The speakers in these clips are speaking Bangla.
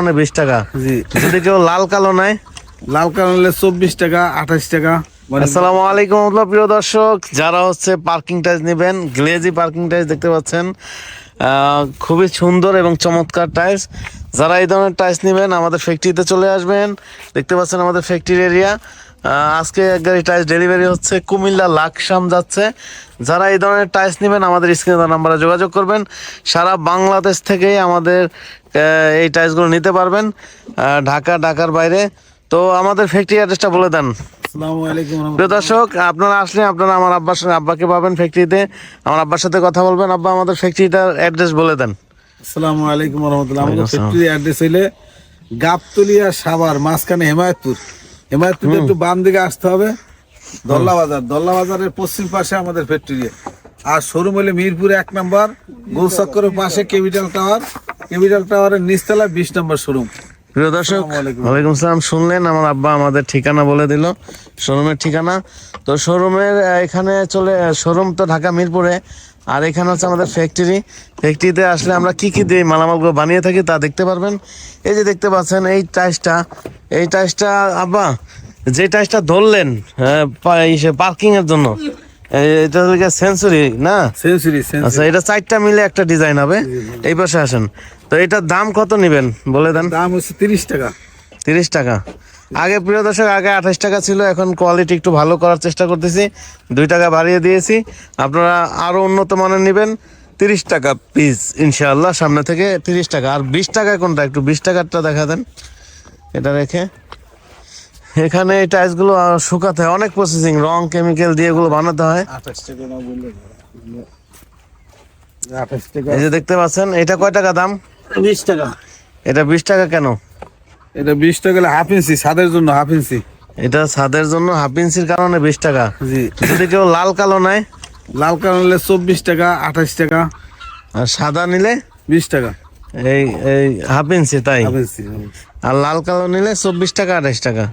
কারণে বিশ টাকা। জি। যদি কেউ লাল কালো নাই লাল কালো নিলে চব্বিশ টাকা আঠাশ টাকা। মানে আসসালামু আলাইকুম প্রিয় দর্শক। যারা হচ্ছে পার্কিং টাইজ নেবেন গ্লেজি পার্কিং টাইজ দেখতে পাচ্ছেন আহ, খুবই সুন্দর এবং চমৎকার টাইলস যারা এই ধরনের টাইলস নেবেন আমাদের ফ্যাক্টরিতে চলে আসবেন। দেখতে পাচ্ছেন আমাদের ফ্যাক্টরি এরিয়া আজকে এক গাড়ি টাইলস ডেলিভারি হচ্ছে কুমিল্লা লাকসাম যাচ্ছে। যারা এই ধরনের টাইলস নেবেন আমাদের স্ক্রিনে নাম্বারে যোগাযোগ করবেন। সারা বাংলাদেশ থেকেই আমাদের এই টাইলসগুলো নিতে পারবেন ঢাকা ঢাকার বাইরে। তো আমাদের ফ্যাক্টরি অ্যাড্রেসটা বলে দেন। প্রিয় দর্শক আপনারা আসলে আপনারা আমার আব্বার আব্বাকে পাবেন ফ্যাক্টরিতে আমার আব্বার সাথে কথা বলবেন। আব্বা আমাদের ফ্যাক্টরিটার অ্যাড্রেস বলে দেন। আসসালামু আলাইকুম রহমতুল্লাহ। আমাদের ফ্যাক্টরি অ্যাড্রেস হইলে গাবতলিয়া সাভার মাঝখানে হেমায়তপুর। হেমায়তপুর একটু বাম দিকে আসতে হবে। দল্লা বাজার দল্লা বাজারের পশ্চিম পাশে আমাদের ফ্যাক্টরি আর শোরুম হলে মিরপুর এক নম্বর গোলচক্করের পাশে ক্যাপিটাল টাওয়ার ক্যাপিটাল টাওয়ারের নিচতলা বিশ নম্বর শোরুম। প্রিয় দর্শক ওয়ালাইকুম সালাম। শুনলেন আমার আব্বা আমাদের ঠিকানা বলে দিল। শোরুমের ঠিকানা। তো শোরুমের এখানে চলে শোরুম তো ঢাকা মিরপুরে। আর এখানে হচ্ছে আমাদের ফ্যাক্টরি ফ্যাক্টরিতে আসলে আমরা কি কি দিই মালামালগুলো বানিয়ে থাকি তা দেখতে পারবেন। এই যে দেখতে পাচ্ছেন এই টাইসটা এই টাইসটা আব্বা যে টাইসটা ধরলেন পার্কিং এর জন্য এটা হচ্ছে সেঞ্চুরি না? সেঞ্চুরি আচ্ছা এটা চারটা মিলে একটা ডিজাইন হবে। এই পাশে আসেন। তো এটার দাম কত নেবেন বলে দেন? দাম হচ্ছে তিরিশ টাকা। তিরিশ টাকা। আগে প্রিয় দর্শক আগে আঠাশ টাকা ছিল এখন কোয়ালিটি একটু ভালো করার চেষ্টা করতেছি। দুই টাকা বাড়িয়ে দিয়েছি। আপনারা আরও উন্নত মানের নেবেন। তিরিশ টাকা পিস ইনশাআল্লাহ সামনে থেকে তিরিশ টাকা। আর বিশ টাকা কোনটা? একটু বিশ টাকারটা দেখা দেন। এটা রেখে। এখানে এই টাইলসগুলো শুকাতে হয়। অনেক প্রসেসিং রং কেমিক্যাল দিয়ে এগুলো বানাতে হয়। এই যে দেখতে পাচ্ছেন এটা কয় টাকা দাম? বিশ টাকা। এটা বিশ টাকা কেন? এটা বিশ টাকা হাফ ইঞ্চি ছাদের জন্য হাফ ইঞ্চি এটা ছাদের জন্য হাফ ইঞ্চির কারণে বিশ টাকা। জি। যদি কেউ লাল কালো নেয়? লাল কালার হলে চব্বিশ টাকা আঠাশ টাকা। আর সাদা নিলে? বিশ টাকা। এই এই হাফ ইঞ্চি তাই? আর লাল কালো নিলে চব্বিশ টাকা আঠাশ টাকা।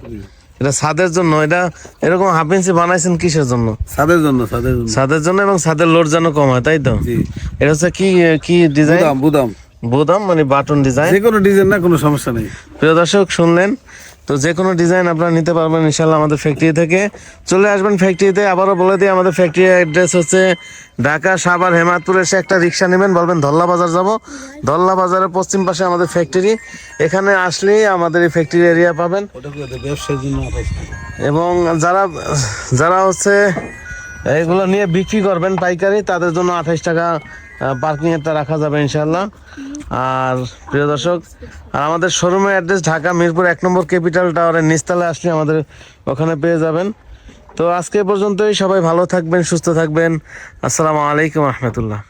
এটা ছাদের জন্য এটা এরকম হাফ ইঞ্চি বানাইছেন কিসের জন্য? ছাদের জন্য ছাদের জন্য। ছাদের জন্য এবং ছাদের লোড যেন কম হয় তাই তো? জি। এটা হচ্ছে কি কি ডিজাইন বুদাম বুদাম। বোদাম মানে বাটন ডিজাইন যে কোনো ডিজাইন না কোনো সমস্যা নেই। প্রিয় দর্শক শুনলেন? তো যে কোনো ডিজাইন আপনারা নিতে পারবেন ইনশাল্লাহ আমাদের ফ্যাক্টরি থেকে। চলে আসবেন ফ্যাক্টরিতে আবারও বলে দিই আমাদের ফ্যাক্টরি অ্যাড্রেস হচ্ছে ঢাকা সাভার হেমাদপুর। এসে একটা রিক্সা নেবেন বলবেন ধল্লা বাজার যাব। ধল্লা বাজারের পশ্চিম পাশে আমাদের ফ্যাক্টরি এখানে আসলেই আমাদের এই ফ্যাক্টরি এরিয়া পাবেন। এবং যারা যারা হচ্ছে এগুলো নিয়ে বিক্রি করবেন পাইকারি তাদের জন্য আঠাশ টাকা পার্কিং এরটা রাখা যাবে ইনশাল্লাহ। আর প্রিয় দর্শক, আর আমাদের শোরুমের অ্যাড্রেস ঢাকা মিরপুর এক নম্বর ক্যাপিটাল টাওয়ারের নিস্তালে আসলে আমাদের ওখানে পেয়ে যাবেন। তো আজকে পর্যন্তই, সবাই ভালো থাকবেন, সুস্থ থাকবেন। আসসালামু আলাইকুম রহমতুল্লাহ।